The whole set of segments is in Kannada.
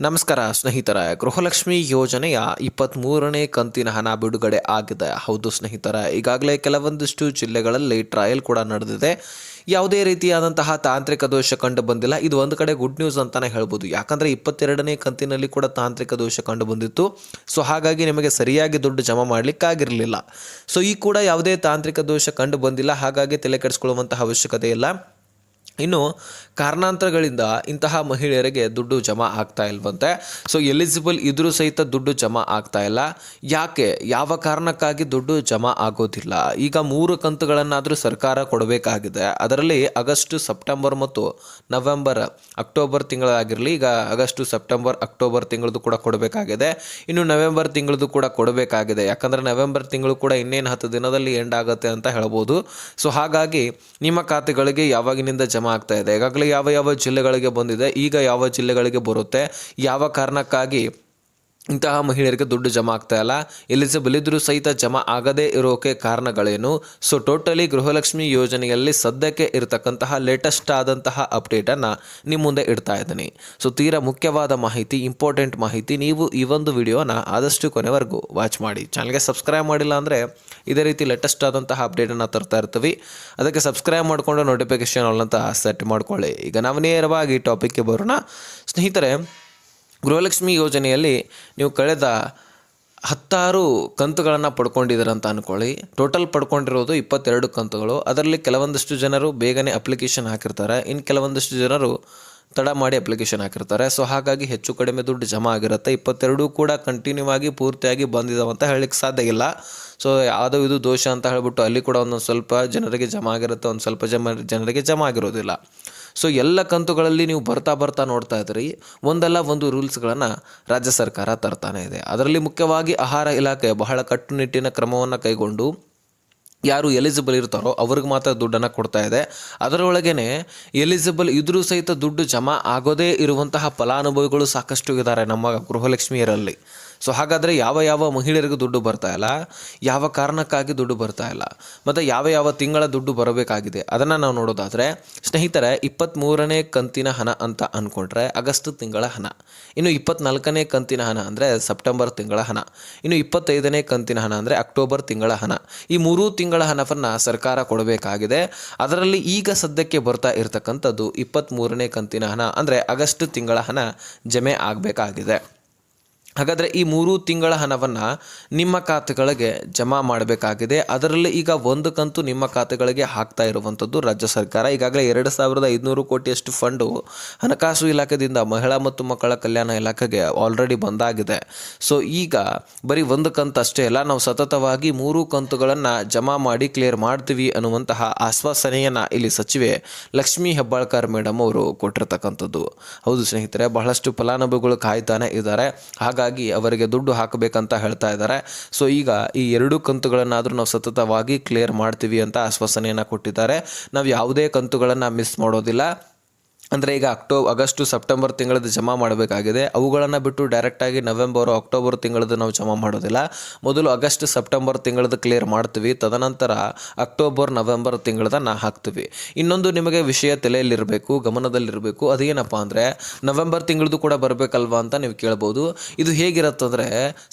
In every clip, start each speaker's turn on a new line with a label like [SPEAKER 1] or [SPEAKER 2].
[SPEAKER 1] ನಮಸ್ಕಾರ, ಸ್ನೇಹಿತರ. ಗೃಹಲಕ್ಷ್ಮಿ ಯೋಜನೆಯ ಇಪ್ಪತ್ತ್ಮೂರನೇ ಕಂತಿನ ಹಣ ಬಿಡುಗಡೆ ಆಗಿದೆ. ಹೌದು ಸ್ನೇಹಿತರ, ಈಗಾಗಲೇ ಕೆಲವೊಂದಿಷ್ಟು ಜಿಲ್ಲೆಗಳಲ್ಲಿ ಟ್ರಯಲ್ ಕೂಡ ನಡೆದಿದೆ. ಯಾವುದೇ ರೀತಿಯಾದಂತಹ ತಾಂತ್ರಿಕ ದೋಷ ಕಂಡು ಬಂದಿಲ್ಲ. ಇದು ಒಂದು ಕಡೆ ಗುಡ್ ನ್ಯೂಸ್ ಅಂತಲೇ ಹೇಳ್ಬೋದು. ಯಾಕಂದರೆ ಇಪ್ಪತ್ತೆರಡನೇ ಕಂತಿನಲ್ಲಿ ಕೂಡ ತಾಂತ್ರಿಕ ದೋಷ ಕಂಡು ಬಂದಿತ್ತು. ಸೊ, ಹಾಗಾಗಿ ನಿಮಗೆ ಸರಿಯಾಗಿ ದುಡ್ಡು ಜಮಾ ಮಾಡಲಿಕ್ಕಾಗಿರಲಿಲ್ಲ. ಸೊ, ಈ ಕೂಡ ಯಾವುದೇ ತಾಂತ್ರಿಕ ದೋಷ ಕಂಡು ಬಂದಿಲ್ಲ. ಹಾಗಾಗಿ ತಲೆ ಕೆಡಿಸ್ಕೊಳ್ಳುವಂತಹ ಅವಶ್ಯಕತೆ ಇಲ್ಲ. ಇನ್ನು ಕಾರಣಾಂತರಗಳಿಂದ ಇಂತಹ ಮಹಿಳೆಯರಿಗೆ ದುಡ್ಡು ಜಮಾ ಆಗ್ತಾ ಇಲ್ವಂತೆ. ಸೊ ಎಲಿಜಿಬಲ್ ಇದ್ರೂ ಸಹಿತ ದುಡ್ಡು ಜಮಾ ಆಗ್ತಾ ಇಲ್ಲ. ಯಾಕೆ? ಯಾವ ಕಾರಣಕ್ಕಾಗಿ ದುಡ್ಡು ಜಮಾ ಆಗೋದಿಲ್ಲ? ಈಗ ಮೂರು ಕಂತುಗಳನ್ನಾದರೂ ಸರ್ಕಾರ ಕೊಡಬೇಕಾಗಿದೆ. ಅದರಲ್ಲಿ ಆಗಸ್ಟ್, ಸೆಪ್ಟೆಂಬರ್ ಮತ್ತು ನವೆಂಬರ್, ಅಕ್ಟೋಬರ್ ತಿಂಗಳಾಗಿರಲಿ, ಈಗ ಆಗಸ್ಟು, ಸೆಪ್ಟೆಂಬರ್, ಅಕ್ಟೋಬರ್ ತಿಂಗಳದು ಕೂಡ ಕೊಡಬೇಕಾಗಿದೆ. ಇನ್ನು ನವೆಂಬರ್ ತಿಂಗಳದು ಕೂಡ ಕೊಡಬೇಕಾಗಿದೆ. ಯಾಕಂದರೆ ನವೆಂಬರ್ ತಿಂಗಳು ಕೂಡ ಇನ್ನೇನು ಹತ್ತು ದಿನದಲ್ಲಿ ಎಂಡ್ ಆಗುತ್ತೆ ಅಂತ ಹೇಳ್ಬೋದು. ಸೊ ಹಾಗಾಗಿ ನಿಮ್ಮ ಖಾತೆಗಳಿಗೆ ಯಾವಾಗಿನಿಂದ ಜಮಾ ಆಗ್ತಾ ಇದೆ. ಈಗಾಗಲೇ ಯಾವ ಯಾವ ಜಿಲ್ಲೆಗಳಿಗೆ ಬಂದಿದೆ ಈಗ ಯಾವ ಜಿಲ್ಲೆಗಳಿಗೆ ಬರುತ್ತೆ ಯಾವ ಕಾರಣಕ್ಕಾಗಿ ಇಂತಹ ಮಹಿಳೆಯರಿಗೆ ದುಡ್ಡು ಜಮಾ ಆಗ್ತಾ ಇಲ್ಲ. ಎಲಿಜಿಬಲ್ ಇದ್ರೂ ಸಹಿತ ಜಮಾ ಆಗದೇ ಇರೋಕೆ ಕಾರಣಗಳೇನು? ಸೊ ಟೋಟಲಿ ಗೃಹಲಕ್ಷ್ಮಿ ಯೋಜನೆಯಲ್ಲಿ ಸದ್ಯಕ್ಕೆ ಇರತಕ್ಕಂತಹ ಲೇಟೆಸ್ಟ್ ಆದಂತಹ ಅಪ್ಡೇಟನ್ನು ನಿಮ್ಮ ಮುಂದೆ ಇಡ್ತಾ ಇದ್ದೀನಿ. ಸೊ ತೀರಾ ಮುಖ್ಯವಾದ ಮಾಹಿತಿ ಇಂಪಾರ್ಟೆಂಟ್ ಮಾಹಿತಿ ನೀವು ಈ ಒಂದು ವಿಡಿಯೋನ ಆದಷ್ಟು ಕೊನೆವರೆಗೂ ವಾಚ್ ಮಾಡಿ. ಚಾನಲ್ಗೆ ಸಬ್ಸ್ಕ್ರೈಬ್ ಮಾಡಿಲ್ಲ ಅಂದರೆ ಇದೇ ರೀತಿ ಲೇಟೆಸ್ಟ್ ಆದಂತಹ ಅಪ್ಡೇಟನ್ನು ತರ್ತಾ ಇರ್ತೀವಿ. ಅದಕ್ಕೆ ಸಬ್ಸ್ಕ್ರೈಬ್ ಮಾಡಿಕೊಂಡು ನೋಟಿಫಿಕೇಶನ್ ಅಂತ ಸೆಟ್ ಮಾಡ್ಕೊಳ್ಳಿ. ಈಗ ನಾವು ನೇರವಾಗಿ ಟಾಪಿಕ್ಗೆ ಬರೋಣ. ಸ್ನೇಹಿತರೆ ಗೃಹಲಕ್ಷ್ಮಿ ಯೋಜನೆಯಲ್ಲಿ ನೀವು ಕಳೆದ ಹತ್ತಾರು ಕಂತುಗಳನ್ನು ಪಡ್ಕೊಂಡಿದ್ದೀರ ಅಂತ ಅಂದ್ಕೊಳ್ಳಿ ಟೋಟಲ್ ಪಡ್ಕೊಂಡಿರೋದು ಇಪ್ಪತ್ತೆರಡು ಕಂತುಗಳು. ಅದರಲ್ಲಿ ಕೆಲವೊಂದಷ್ಟು ಜನರು ಬೇಗನೆ ಅಪ್ಲಿಕೇಶನ್ ಹಾಕಿರ್ತಾರೆ. ಇನ್ನು ಕೆಲವೊಂದಷ್ಟು ಜನರು ತಡ ಮಾಡಿ ಅಪ್ಲಿಕೇಶನ್ ಹಾಕಿರ್ತಾರೆ. ಸೊ ಹಾಗಾಗಿ ಹೆಚ್ಚು ಕಡಿಮೆ ದುಡ್ಡು ಜಮಾ ಆಗಿರುತ್ತೆ. ಇಪ್ಪತ್ತೆರಡು ಕೂಡ ಕಂಟಿನ್ಯೂ ಆಗಿ ಪೂರ್ತಿಯಾಗಿ ಬಂದಿದ್ದಾವೆ ಅಂತ ಹೇಳಲಿಕ್ಕೆ ಸಾಧ್ಯ ಇಲ್ಲ. ಸೊ ಯಾವುದೋ ಇದು ದೋಷ ಅಂತ ಹೇಳಿಬಿಟ್ಟು ಅಲ್ಲಿ ಕೂಡ ಒಂದೊಂದು ಸ್ವಲ್ಪ ಜನರಿಗೆ ಜಮಾ ಆಗಿರುತ್ತೆ. ಒಂದು ಸ್ವಲ್ಪ ಜಮ ಜನರಿಗೆ ಜಮಾ ಆಗಿರೋದಿಲ್ಲ. ಸೊ ಎಲ್ಲ ಕಂತುಗಳಲ್ಲಿ ನೀವು ಬರ್ತಾ ಬರ್ತಾ ನೋಡ್ತಾ ಇದ್ರಿ. ಒಂದಲ್ಲ ಒಂದು ರೂಲ್ಸ್ಗಳನ್ನು ರಾಜ್ಯ ಸರ್ಕಾರ ತರ್ತಾನೆ ಇದೆ. ಅದರಲ್ಲಿ ಮುಖ್ಯವಾಗಿ ಆಹಾರ ಇಲಾಖೆ ಬಹಳ ಕಟ್ಟುನಿಟ್ಟಿನ ಕ್ರಮವನ್ನು ಕೈಗೊಂಡು ಯಾರು ಎಲಿಜಿಬಲ್ ಇರ್ತಾರೋ ಅವ್ರಿಗೆ ಮಾತ್ರ ದುಡ್ಡನ್ನು ಕೊಡ್ತಾ ಇದೆ. ಅದರೊಳಗೇ ಎಲಿಜಿಬಲ್ ಇದ್ರೂ ಸಹಿತ ದುಡ್ಡು ಜಮಾ ಆಗೋದೇ ಇರುವಂತಹ ಫಲಾನುಭವಿಗಳು ಸಾಕಷ್ಟು ಇದ್ದಾರೆ ನಮ್ಮ ಗೃಹಲಕ್ಷ್ಮಿಯರಲ್ಲಿ. ಸೊ ಹಾಗಾದರೆ ಯಾವ ಯಾವ ಮಹಿಳೆಯರಿಗೂ ದುಡ್ಡು ಬರ್ತಾ ಇಲ್ಲ, ಯಾವ ಕಾರಣಕ್ಕಾಗಿ ದುಡ್ಡು ಬರ್ತಾ ಇಲ್ಲ, ಮತ್ತು ಯಾವ ಯಾವ ತಿಂಗಳ ದುಡ್ಡು ಬರಬೇಕಾಗಿದೆ, ಅದನ್ನು ನಾವು ನೋಡೋದಾದರೆ, ಸ್ನೇಹಿತರೆ ಇಪ್ಪತ್ತ್ಮೂರನೇ ಕಂತಿನ ಹಣ ಅಂತ ಅಂದ್ಕೊಂಡ್ರೆ ಆಗಸ್ಟ್ ತಿಂಗಳ ಹಣ, ಇನ್ನು ಇಪ್ಪತ್ತ್ನಾಲ್ಕನೇ ಕಂತಿನ ಹಣ ಅಂದರೆ ಸೆಪ್ಟೆಂಬರ್ ತಿಂಗಳ ಹಣ, ಇನ್ನು ಇಪ್ಪತ್ತೈದನೇ ಕಂತಿನ ಹಣ ಅಂದರೆ ಅಕ್ಟೋಬರ್ ತಿಂಗಳ ಹಣ, ಈ ಮೂರೂ ತಿಂಗಳ ಹಣವನ್ನು ಸರ್ಕಾರ ಕೊಡಬೇಕಾಗಿದೆ, ಅದರಲ್ಲಿ ಈಗ ಸದ್ಯಕ್ಕೆ ಬರ್ತಾ ಇರತಕ್ಕಂಥದ್ದು ಇಪ್ಪತ್ತ್ಮೂರನೇ ಕಂತಿನ ಹಣ ಅಂದರೆ ಆಗಸ್ಟ್ ತಿಂಗಳ ಹಣ ಜಮೆ ಆಗಬೇಕಾಗಿದೆ. ಹಾಗಾದರೆ ಈ ಮೂರು ತಿಂಗಳ ಹಣವನ್ನು ನಿಮ್ಮ ಖಾತೆಗಳಿಗೆ ಜಮಾ ಮಾಡಬೇಕಾಗಿದೆ. ಅದರಲ್ಲಿ ಈಗ ಒಂದು ಕಂತು ನಿಮ್ಮ ಖಾತೆಗಳಿಗೆ ಹಾಕ್ತಾ ಇರುವಂಥದ್ದು ರಾಜ್ಯ ಸರ್ಕಾರ. ಈಗಾಗಲೇ ಎರಡು ಸಾವಿರದ ಐದುನೂರು ಕೋಟಿಯಷ್ಟು ಫಂಡು ಹಣಕಾಸು ಇಲಾಖೆಯಿಂದ ಮಹಿಳಾ ಮತ್ತು ಮಕ್ಕಳ ಕಲ್ಯಾಣ ಇಲಾಖೆಗೆ ಆಲ್ರೆಡಿ ಬಂದಾಗಿದೆ. ಸೊ ಈಗ ಬರೀ ಒಂದು ಕಂತು ಅಷ್ಟೇ ಅಲ್ಲ, ನಾವು ಸತತವಾಗಿ ಮೂರು ಕಂತುಗಳನ್ನು ಜಮಾ ಮಾಡಿ ಕ್ಲಿಯರ್ ಮಾಡ್ತೀವಿ ಅನ್ನುವಂತಹ ಆಶ್ವಾಸನೆಯನ್ನು ಇಲ್ಲಿ ಸಚಿವೆ ಲಕ್ಷ್ಮೀ ಹೆಬ್ಬಾಳ್ಕರ್ ಮೇಡಮ್ ಅವರು ಕೊಟ್ಟಿರ್ತಕ್ಕಂಥದ್ದು. ಹೌದು ಸ್ನೇಹಿತರೆ, ಬಹಳಷ್ಟು ಫಲಾನುಭವಿಗಳು ಕಾಯ್ತಾನೆ ಇದ್ದಾರೆ. ಹಾಗಾಗಿ ಅವರಿಗೆ ದುಡ್ಡು ಹಾಕಬೇಕಂತ ಹೇಳ್ತಾ ಇದ್ದಾರೆ. ಸೊ ಈಗ ಈ ಎರಡು ಕಂತುಗಳನ್ನಾದರೂ ನಾವು ಸತತವಾಗಿ ಕ್ಲಿಯರ್ ಮಾಡ್ತೀವಿ ಅಂತ ಆಶ್ವಾಸನೆಯನ್ನು ಕೊಟ್ಟಿದ್ದಾರೆ. ನಾವು ಯಾವುದೇ ಕಂತುಗಳನ್ನು ಮಿಸ್ ಮಾಡೋದಿಲ್ಲ. ಅಂದರೆ ಈಗ ಅಕ್ಟೋ, ಆಗಸ್ಟು, ಸೆಪ್ಟೆಂಬರ್ ತಿಂಗಳದ್ದು ಜಮಾ ಮಾಡಬೇಕಾಗಿದೆ. ಅವುಗಳನ್ನು ಬಿಟ್ಟು ಡೈರೆಕ್ಟಾಗಿ ನವೆಂಬರು, ಅಕ್ಟೋಬರ್ ತಿಂಗಳದ್ದು ನಾವು ಜಮಾ ಮಾಡೋದಿಲ್ಲ. ಮೊದಲು ಆಗಸ್ಟ್, ಸೆಪ್ಟೆಂಬರ್ ತಿಂಗಳದ್ದು ಕ್ಲಿಯರ್ ಮಾಡ್ತೀವಿ. ತದನಂತರ ಅಕ್ಟೋಬರ್, ನವೆಂಬರ್ ತಿಂಗಳದನ್ನು ಹಾಕ್ತೀವಿ. ಇನ್ನೊಂದು ನಿಮಗೆ ವಿಷಯ ತಲೆಯಲ್ಲಿರಬೇಕು, ಗಮನದಲ್ಲಿರಬೇಕು. ಅದೇನಪ್ಪ ಅಂದರೆ ನವೆಂಬರ್ ತಿಂಗಳದ್ದು ಕೂಡ ಬರಬೇಕಲ್ವಾ ಅಂತ ನೀವು ಕೇಳ್ಬೋದು. ಇದು ಹೇಗಿರುತ್ತಂದರೆ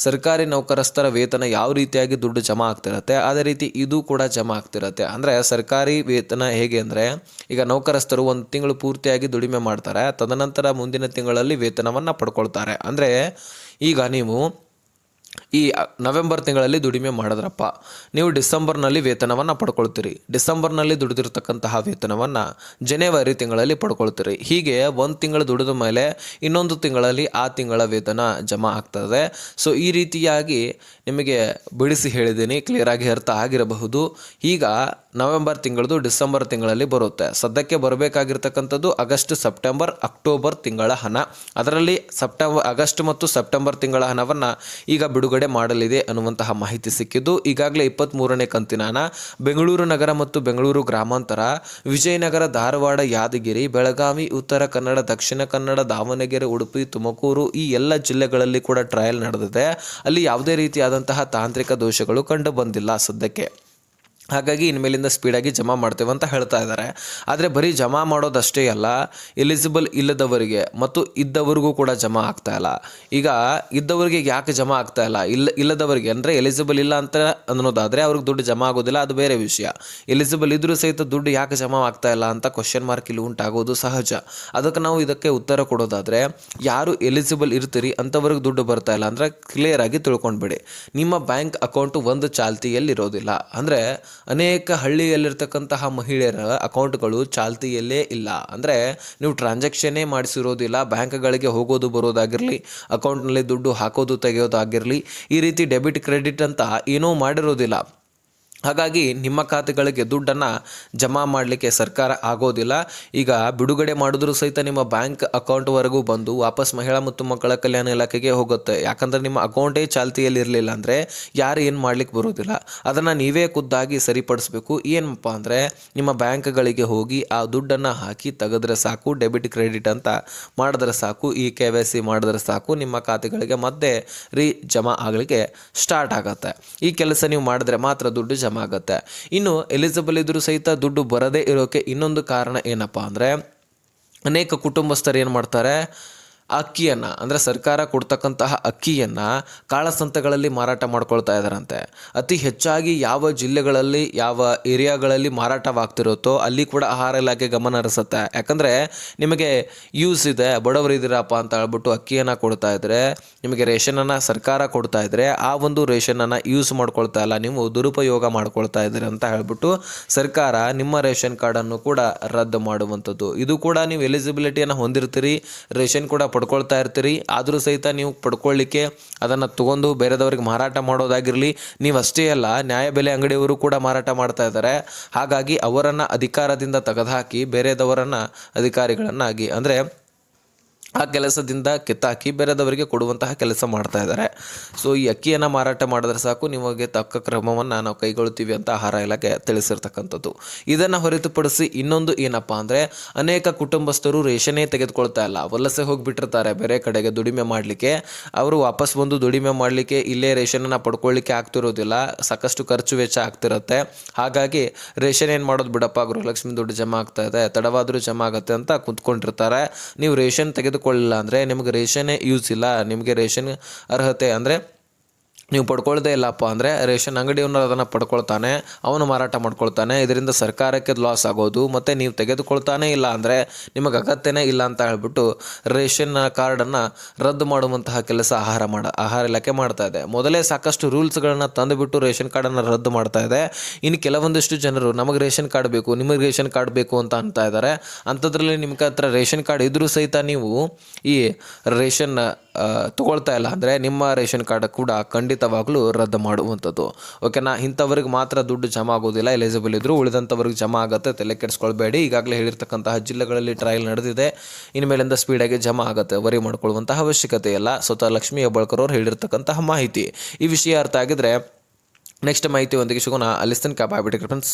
[SPEAKER 1] ಸರ್ಕಾರಿ ನೌಕರಸ್ಥರ ವೇತನ ಯಾವ ರೀತಿಯಾಗಿ ದುಡ್ಡು ಜಮಾ ಆಗ್ತಿರತ್ತೆ, ಅದೇ ರೀತಿ ಇದು ಕೂಡ ಜಮಾ ಆಗ್ತಿರತ್ತೆ. ಅಂದರೆ ಸರ್ಕಾರಿ ವೇತನ ಹೇಗೆ ಅಂದರೆ ಈಗ ನೌಕರಸ್ಥರು ಒಂದು ತಿಂಗಳು ಪೂರ್ತಿಯಾಗಿ ದುಡಿಮೆ ಮಾಡ್ತಾರೆ. ತದನಂತರ ಮುಂದಿನ ತಿಂಗಳಲ್ಲಿ ವೇತನವನ್ನು ಪಡ್ಕೊಳ್ತಾರೆ. ಅಂದರೆ ಈಗ ನೀವು ಈ ನವೆಂಬರ್ ತಿಂಗಳಲ್ಲಿ ದುಡಿಮೆ ಮಾಡಿದ್ರಪ್ಪ. ನೀವು ಡಿಸೆಂಬರ್ನಲ್ಲಿ ವೇತನವನ್ನು ಪಡ್ಕೊಳ್ತೀರಿ. ಡಿಸೆಂಬರ್ನಲ್ಲಿ ದುಡಿದಿರ್ತಕ್ಕಂತಹ ವೇತನವನ್ನು ಜನವರಿ ತಿಂಗಳಲ್ಲಿ ಪಡ್ಕೊಳ್ತೀರಿ. ಹೀಗೆ ಒಂದು ತಿಂಗಳು ದುಡಿದ ಮೇಲೆ ಇನ್ನೊಂದು ತಿಂಗಳಲ್ಲಿ ಆ ತಿಂಗಳ ವೇತನ ಜಮಾ ಆಗ್ತದೆ. ಸೊ ಈ ರೀತಿಯಾಗಿ ನಿಮಗೆ ಬಿಡಿಸಿ ಹೇಳಿದ್ದೀನಿ. ಕ್ಲಿಯರಾಗಿ ಅರ್ಥ ಆಗಿರಬಹುದು. ಈಗ ನವೆಂಬರ್ ತಿಂಗಳದು ಡಿಸೆಂಬರ್ ತಿಂಗಳಲ್ಲಿ ಬರುತ್ತೆ. ಸದ್ಯಕ್ಕೆ ಬರಬೇಕಾಗಿರ್ತಕ್ಕಂಥದ್ದು ಆಗಸ್ಟ್, ಸೆಪ್ಟೆಂಬರ್, ಅಕ್ಟೋಬರ್ ತಿಂಗಳ ಹಣ. ಅದರಲ್ಲಿ ಸೆಪ್ಟೆಂಬರ್ ಆಗಸ್ಟ್ ಮತ್ತು ಸೆಪ್ಟೆಂಬರ್ ತಿಂಗಳ ಹಣವನ್ನು ಈಗ ಬಿಡುಗಡೆ ಮಾಡಲಿದೆ ಅನ್ನುವಂತಹ ಮಾಹಿತಿ ಸಿಕ್ಕಿದ್ದು. ಈಗಾಗಲೇ ಇಪ್ಪತ್ತ್ಮೂರನೇ ಹಣ. ಬೆಂಗಳೂರು ನಗರ ಮತ್ತು ಬೆಂಗಳೂರು ಗ್ರಾಮಾಂತರ. ವಿಜಯನಗರ, ಧಾರವಾಡ, ಯಾದಗಿರಿ, ಬೆಳಗಾವಿ, ಉತ್ತರ ಕನ್ನಡ, ದಕ್ಷಿಣ ಕನ್ನಡ, ದಾವಣಗೆರೆ, ಉಡುಪಿ, ತುಮಕೂರು ಈ ಎಲ್ಲ ಜಿಲ್ಲೆಗಳಲ್ಲಿ ಕೂಡ ಟ್ರಯಲ್ ನಡೆದಿದೆ. ಅಲ್ಲಿ ಯಾವುದೇ ರೀತಿಯಾದಂತಹ ತಾಂತ್ರಿಕ ದೋಷಗಳು ಕಂಡು ಬಂದಿಲ್ಲ ಸದ್ಯಕ್ಕೆ. ಹಾಗಾಗಿ ಇನ್ಮೇಲಿಂದ ಸ್ಪೀಡಾಗಿ ಜಮಾ ಮಾಡ್ತೇವೆ ಅಂತ ಹೇಳ್ತಾ ಇದ್ದಾರೆ. ಆದರೆ ಬರೀ ಜಮಾ ಮಾಡೋದಷ್ಟೇ ಅಲ್ಲ ಎಲಿಜಿಬಲ್ ಇಲ್ಲದವರಿಗೆ ಮತ್ತು ಇದ್ದವರಿಗೂ ಕೂಡ ಜಮಾ ಆಗ್ತಾ ಇಲ್ಲ. ಈಗ ಇದ್ದವರಿಗೆ ಯಾಕೆ ಜಮಾ ಆಗ್ತಾ ಇಲ್ಲ? ಇಲ್ಲ, ಇಲ್ಲದವರಿಗೆ ಅಂದರೆ ಎಲಿಜಿಬಲ್ ಇಲ್ಲ ಅಂತ ಅನ್ನೋದಾದರೆ ಅವ್ರಿಗೆ ದುಡ್ಡು ಜಮಾ ಆಗೋದಿಲ್ಲ, ಅದು ಬೇರೆ ವಿಷಯ. ಎಲಿಜಿಬಲ್ ಇದ್ದರೂ ಸಹಿತ ದುಡ್ಡು ಯಾಕೆ ಜಮಾ ಆಗ್ತಾ ಇಲ್ಲ ಅಂತ ಕ್ವಶನ್ ಮಾರ್ಕ್ ಇಲ್ಲಿ ಉಂಟಾಗೋದು ಸಹಜ. ಅದಕ್ಕೆ ನಾವು ಇದಕ್ಕೆ ಉತ್ತರ ಕೊಡೋದಾದರೆ, ಯಾರು ಎಲಿಜಿಬಲ್ ಇರ್ತೀರಿ ಅಂಥವ್ರಿಗೆ ದುಡ್ಡು ಬರ್ತಾ ಇಲ್ಲ ಅಂದರೆ ಕ್ಲಿಯರ್ ಆಗಿ ತಿಳ್ಕೊಂಡ್ಬಿಡಿ. ನಿಮ್ಮ ಬ್ಯಾಂಕ್ ಅಕೌಂಟು ಒಂದು ಚಾಲ್ತಿಯಲ್ಲಿರೋದಿಲ್ಲ. ಅಂದರೆ ಅನೇಕ ಹಳ್ಳಿಯಲ್ಲಿರ್ತಕ್ಕಂತಹ ಮಹಿಳೆಯರ ಅಕೌಂಟ್ಗಳು ಚಾಲ್ತಿಯಲ್ಲೇ ಇಲ್ಲ. ಅಂದರೆ ನೀವು ಟ್ರಾನ್ಸಾಕ್ಷನ್ನೇ ಮಾಡಿಸಿರೋದಿಲ್ಲ, ಬ್ಯಾಂಕ್ಗಳಿಗೆ ಹೋಗೋದು ಬರೋದಾಗಿರಲಿ, ಅಕೌಂಟ್ನಲ್ಲಿ ದುಡ್ಡು ಹಾಕೋದು ತೆಗೆಯೋದಾಗಿರಲಿ, ಈ ರೀತಿ ಡೆಬಿಟ್ ಕ್ರೆಡಿಟ್ ಅಂತ ಏನೂ ಮಾಡಿರೋದಿಲ್ಲ. ಹಾಗಾಗಿ ನಿಮ್ಮ ಖಾತೆಗಳಿಗೆ ದುಡ್ಡನ್ನು ಜಮಾ ಮಾಡಲಿಕ್ಕೆ ಸರ್ಕಾರ ಆಗೋದಿಲ್ಲ. ಈಗ ಬಿಡುಗಡೆ ಮಾಡಿದ್ರೂ ಸಹಿತ ನಿಮ್ಮ ಬ್ಯಾಂಕ್ ಅಕೌಂಟ್ವರೆಗೂ ಬಂದು ವಾಪಸ್ ಮಹಿಳಾ ಮತ್ತು ಮಕ್ಕಳ ಕಲ್ಯಾಣ ಇಲಾಖೆಗೆ ಹೋಗುತ್ತೆ. ಯಾಕಂದರೆ ನಿಮ್ಮ ಅಕೌಂಟೇ ಚಾಲ್ತಿಯಲ್ಲಿ ಇರಲಿಲ್ಲ ಅಂದರೆ ಯಾರು ಏನು ಮಾಡಲಿಕ್ಕೆ ಬರೋದಿಲ್ಲ. ಅದನ್ನು ನೀವೇ ಖುದ್ದಾಗಿ ಸರಿಪಡಿಸಬೇಕು. ಏನಪ್ಪ ಅಂದರೆ ನಿಮ್ಮ ಬ್ಯಾಂಕ್ಗಳಿಗೆ ಹೋಗಿ ಆ ದುಡ್ಡನ್ನು ಹಾಕಿ ತೆಗೆದ್ರೆ ಸಾಕು, ಡೆಬಿಟ್, ಕ್ರೆಡಿಟ್ ಅಂತ ಮಾಡಿದ್ರೆ ಸಾಕು, ಈ ಕೆ ವೈ ಸಿ ಮಾಡಿದ್ರೆ ಸಾಕು, ನಿಮ್ಮ ಖಾತೆಗಳಿಗೆ ಮತ್ತೆ ರೀ ಜಮಾ ಆಗಲಿಕ್ಕೆ ಸ್ಟಾರ್ಟ್ ಆಗುತ್ತೆ. ಈ ಕೆಲಸ ನೀವು ಮಾಡಿದ್ರೆ ಮಾತ್ರ ದುಡ್ಡು ಜಮಾ ಆಗುತ್ತೆ. ಇನ್ನು ಎಲಿಜಿಬಲ್ ಇದ್ರೂ ಸಹಿತ ದುಡ್ಡು ಬರದೇ ಇರೋಕ್ಕೆ ಇನ್ನೊಂದು ಕಾರಣ ಏನಪ್ಪ ಅಂದರೆ ಅನೇಕ ಕುಟುಂಬಸ್ಥರು ಏನು ಮಾಡ್ತಾರೆ ಅಕ್ಕಿಯನ್ನು, ಅಂದರೆ ಸರ್ಕಾರ ಕೊಡ್ತಕ್ಕಂತಹ ಅಕ್ಕಿಯನ್ನು ಕಾಳಸಂತೆಗಳಲ್ಲಿ ಮಾರಾಟ ಮಾಡ್ಕೊಳ್ತಾ ಇದ್ದಾರಂತೆ ಅತಿ ಹೆಚ್ಚಾಗಿ ಯಾವ ಜಿಲ್ಲೆಗಳಲ್ಲಿ, ಯಾವ ಏರಿಯಾಗಳಲ್ಲಿ ಮಾರಾಟವಾಗ್ತಿರುತ್ತೋ ಅಲ್ಲಿ ಕೂಡ ಆಹಾರ ಇಲಾಖೆ ಗಮನ ಹರಿಸುತ್ತೆ. ಯಾಕಂದರೆ ನಿಮಗೆ ಯೂಸ್ ಇದೆ ಬಡವರಿದ್ದೀರಪ್ಪ ಅಂತ ಹೇಳ್ಬಿಟ್ಟು ಅಕ್ಕಿಯನ್ನು ಕೊಡ್ತಾ ಇದ್ದರೆ ನಿಮಗೆ ರೇಷನನ್ನು ಸರ್ಕಾರ ಕೊಡ್ತಾ ಇದ್ದರೆ ಆ ಒಂದು ರೇಷನನ್ನು ಯೂಸ್ ಮಾಡ್ಕೊಳ್ತಾ ಇಲ್ಲ. ನೀವು ದುರುಪಯೋಗ ಮಾಡ್ಕೊಳ್ತಾ ಇದ್ದೀರಿ ಅಂತ ಹೇಳ್ಬಿಟ್ಟು ಸರ್ಕಾರ ನಿಮ್ಮ ರೇಷನ್ ಕಾರ್ಡನ್ನು ಕೂಡ ರದ್ದು ಮಾಡುವಂಥದ್ದು. ಇದು ಕೂಡ ನೀವು ಎಲಿಜಿಬಿಲಿಟಿಯನ್ನು ಹೊಂದಿರ್ತೀರಿ, ರೇಷನ್ ಕೂಡ ಪಡ್ಕೊಳ್ತಾ ಇರ್ತೀರಿ, ಆದರೂ ಸಹಿತ ನೀವು ಪಡ್ಕೊಳ್ಳಿಕ್ಕೆ ಅದನ್ನು ತೊಗೊಂಡು ಬೇರೆದವ್ರಿಗೆ ಮಾರಾಟ ಮಾಡೋದಾಗಿರಲಿ, ನೀವು ಅಷ್ಟೇ ಅಲ್ಲ ನ್ಯಾಯಬೆಲೆ ಅಂಗಡಿಯವರು ಕೂಡ ಮಾರಾಟ ಮಾಡ್ತಾ ಇದ್ದಾರೆ. ಹಾಗಾಗಿ ಅವರನ್ನು ಅಧಿಕಾರದಿಂದ ತೆಗೆದುಹಾಕಿ, ಬೇರೆದವರನ್ನು ಅಧಿಕಾರಿಗಳನ್ನಾಗಿ, ಅಂದರೆ ಆ ಕೆಲಸದಿಂದ ಕಿತ್ತಾಕಿ ಬೇರೆದವರಿಗೆ ಕೊಡುವಂತಹ ಕೆಲಸ ಮಾಡ್ತಾ ಇದ್ದಾರೆ. ಸೊ ಈ ಅಕ್ಕಿಯನ್ನು ಮಾರಾಟ ಮಾಡಿದ್ರೆ ಸಾಕು, ನಿಮಗೆ ತಕ್ಕ ಕ್ರಮವನ್ನು ನಾವು ಕೈಗೊಳ್ತೀವಿ ಅಂತ ಆಹಾರ ಇಲಾಖೆ ತಿಳಿಸಿರ್ತಕ್ಕಂಥದ್ದು. ಇದನ್ನು ಹೊರತುಪಡಿಸಿ ಇನ್ನೊಂದು ಏನಪ್ಪ ಅಂದರೆ, ಅನೇಕ ಕುಟುಂಬಸ್ಥರು ರೇಷನೇ ತೆಗೆದುಕೊಳ್ತಾ ಇಲ್ಲ. ವಲಸೆ ಹೋಗಿಬಿಟ್ಟಿರ್ತಾರೆ, ಬೇರೆ ಕಡೆಗೆ ದುಡಿಮೆ ಮಾಡಲಿಕ್ಕೆ. ಅವರು ವಾಪಸ್ ಬಂದು ದುಡಿಮೆ ಮಾಡಲಿಕ್ಕೆ ಇಲ್ಲೇ ರೇಷನನ್ನು ಪಡ್ಕೊಳ್ಳಿಕ್ಕೆ ಆಗ್ತಿರೋದಿಲ್ಲ. ಸಾಕಷ್ಟು ಖರ್ಚು ವೆಚ್ಚ ಆಗ್ತಿರುತ್ತೆ. ಹಾಗಾಗಿ ರೇಷನ್ ಏನು ಮಾಡೋದು ಬಿಡಪ್ಪ, ಗೃಹಲಕ್ಷ್ಮಿ ದುಡ್ಡು ಜಮಾ ಆಗ್ತಾ ಇದೆ, ತಡವಾದರೂ ಜಮಾ ಆಗುತ್ತೆ ಅಂತ ಕುಂತ್ಕೊಂಡಿರ್ತಾರೆ. ನೀವು ರೇಷನ್ ತೆಗೆದುಕೊಳ್ಳಿಲ್ಲ ಅಂದರೆ ನಿಮಗೆ ರೇಷನ್ನೇ ಯೂಸ್ ಇಲ್ಲ ನಿಮಗೆ ರೇಷನ್ ಅರ್ಹತೆ ಅಂದರೆ ನೀವು ಪಡ್ಕೊಳ್ದೇ ಇಲ್ಲಪ್ಪ ಅಂದರೆ ರೇಷನ್ ಅಂಗಡಿಯವನು ಅದನ್ನು ಪಡ್ಕೊಳ್ತಾನೆ, ಅವನು ಮಾರಾಟ ಮಾಡ್ಕೊಳ್ತಾನೆ, ಇದರಿಂದ ಸರ್ಕಾರಕ್ಕೆ ಲಾಸ್ ಆಗೋದು, ಮತ್ತು ನೀವು ತೆಗೆದುಕೊಳ್ತಾನೆ ಇಲ್ಲ ಅಂದರೆ ನಿಮಗೆ ಅಗತ್ಯನೇ ಇಲ್ಲ ಅಂತ ಹೇಳ್ಬಿಟ್ಟು ರೇಷನ್ ಕಾರ್ಡನ್ನು ರದ್ದು ಮಾಡುವಂತಹ ಕೆಲಸ ಆಹಾರ ಮಾಡ, ಆಹಾರ ಇಲಾಖೆ ಮಾಡ್ತಾ ಇದೆ. ಮೊದಲೇ ಸಾಕಷ್ಟು ರೂಲ್ಸ್ಗಳನ್ನು ತಂದುಬಿಟ್ಟು ರೇಷನ್ ಕಾರ್ಡನ್ನು ರದ್ದು ಮಾಡ್ತಾ ಇದೆ. ಇನ್ನು ಕೆಲವೊಂದಿಷ್ಟು ಜನರು ನಮಗೆ ರೇಷನ್ ಕಾರ್ಡ್ ಬೇಕು, ನಿಮಗೆ ರೇಷನ್ ಕಾರ್ಡ್ ಬೇಕು ಅಂತ ಅಂತ ಇದ್ದಾರೆ. ಅಂಥದ್ರಲ್ಲಿ ನಿಮ್ಗೆ ಹತ್ರ ರೇಷನ್ ಕಾರ್ಡ್ ಇದ್ದರೂ ಸಹಿತ ನೀವು ಈ ರೇಷನ್ ತಗೊಳ್ತಾ ಇಲ್ಲ. ಅಂದರೆ ನಿಮ್ಮ ರೇಷನ್ ಕಾರ್ಡ್ ಕೂಡ ಖಂಡಿತವಾಗಲೂ ರದ್ದು ಮಾಡುವಂಥದ್ದು. ಓಕೆನಾ ಇಂಥವ್ರಿಗೆ ಮಾತ್ರ ದುಡ್ಡು ಜಮಾ ಆಗೋದಿಲ್ಲ. ಎಲಿಜಿಬಲ್ ಇದ್ದರೂ ಉಳಿದಂಥವ್ರಿಗೆ ಜಮಾ ಆಗುತ್ತೆ. ತಲೆ ಕೆಡಿಸ್ಕೊಳ್ಬೇಡಿ. ಈಗಾಗಲೇ ಹೇಳಿರ್ತಕ್ಕಂತಹ ಜಿಲ್ಲೆಗಳಲ್ಲಿ ಟ್ರಯಲ್ ನಡೆದಿದೆ. ಇನ್ಮೇಲಿಂದ ಸ್ಪೀಡಾಗಿ ಜಮಾ ಆಗುತ್ತೆ. ವರಿ ಮಾಡ್ಕೊಳ್ಳುವಂತಹ ಅವಶ್ಯಕತೆ ಇಲ್ಲ. ಸ್ವತಃ ಲಕ್ಷ್ಮೀ ಹೆಬ್ಬಾಳ್ಕರ್ ಅವ್ರು ಹೇಳಿರ್ತಕ್ಕಂತಹ ಮಾಹಿತಿ. ಈ ವಿಷಯ ಅರ್ಥ ಆಗಿದ್ರೆ ನೆಕ್ಸ್ಟ್ ಮಾಹಿತಿ ಒಂದಿಗೆ ಸಿಗೋಣ ಅಲ್ಲಿಸ್ತನ್ ಕ್ಯಾಬ್ ಫ್ರೆಂಡ್ಸ್